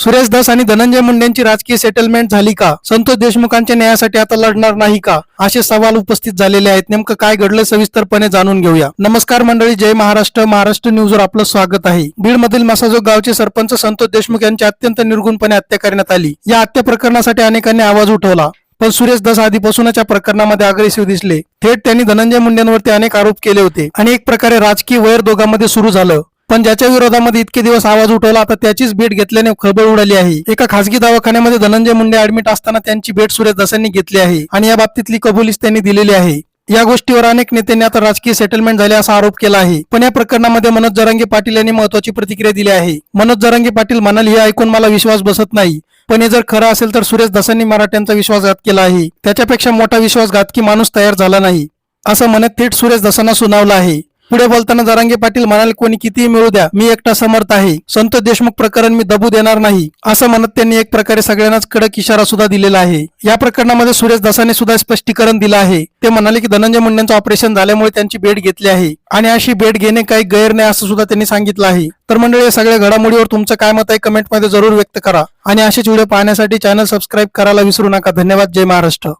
सुरेश दास आणि धनंजय मुंडेंची राजकीय सेटलमेंट झाली का? संतोष देशमुखांच्या न्यायासाठी आता लढणार नाही का? असे सवाल उपस्थित झालेले आहेत. नेमकं काय घडलं सविस्तरपणे जाणून घेऊया. नमस्कार मंडळी जय महाराष्ट्र. महाराष्ट्र न्यूजवर आपलं स्वागत आहे. बीड मधील मसाजोग गावचे सरपंच संतोष देशमुख यांची अत्यंत निर्गुणपणे हत्या करण्यात आली. या हत्या प्रकरणासाठी अनेकांनी आवाज उठवला. पण सुरेश दास आधीपासूनच या प्रकरणामध्ये अग्रेसिव्ह दिसले. थेट त्यांनी धनंजय मुंडेंवरती अनेक आरोप केले होते आणि एक प्रकारे राजकीय वैर दोघांमध्ये सुरू झालं. पण ज्याच्या विरोधामध्ये इतके दिवस आवाज उठवला आता त्याचीच भेट घेतल्याने खळबळ उडाली आहे. एका खासगी दवाखान्यामध्ये धनंजय मुंडे ऍडमिट असताना त्यांची भेट सुरेश दसांनी घेतली आहे आणि या बाबतीतली कबुलीस त्यांनी दिलेली आहे. या गोष्टीवर अनेक नेत्यांनी आता राजकीय सेटलमेंट झाले असा आरोप केला आहे. पण या प्रकरणामध्ये मनोज जरांगे पाटील यांनी महत्वाची प्रतिक्रिया दिली आहे. मनोज जरांगे पाटील म्हणाले हे ऐकून मला विश्वास बसत नाही. पण हे जर खरं असेल तर सुरेश दसांनी मराठ्यांचा विश्वासघात केला आहे. त्याच्यापेक्षा मोठा विश्वासघातकी माणूस तयार झाला नाही. असं म्हणत थेट सुरेश दसांना सुनावलं आहे. पुढे बोलताना जरांगे पाटील म्हणाले कोणी कितीही मिळू द्या मी एकटा समर्थ आहे. संतोष देशमुख प्रकरण मी दबू देणार नाही. असं म्हणत त्यांनी एक प्रकारे सगळ्यांनाच कडक इशारा सुद्धा दिलेला आहे. या प्रकरणामध्ये सुरेश दासाने सुद्धा स्पष्टीकरण दिलं आहे. ते म्हणाले की धनंजय मुंडेंचं ऑपरेशन झाल्यामुळे त्यांची भेट घेतली आहे आणि अशी भेट घेणे काही गैर नाही असं सुद्धा त्यांनी सांगितलं आहे. तर मंडळी या सगळ्या घडामोडीवर तुमचं काय मत आहे कमेंटमध्ये जरूर व्यक्त करा आणि असेच व्हिडिओ पाहण्यासाठी चॅनल सबस्क्राईब करायला विसरू नका. धन्यवाद. जय महाराष्ट्र.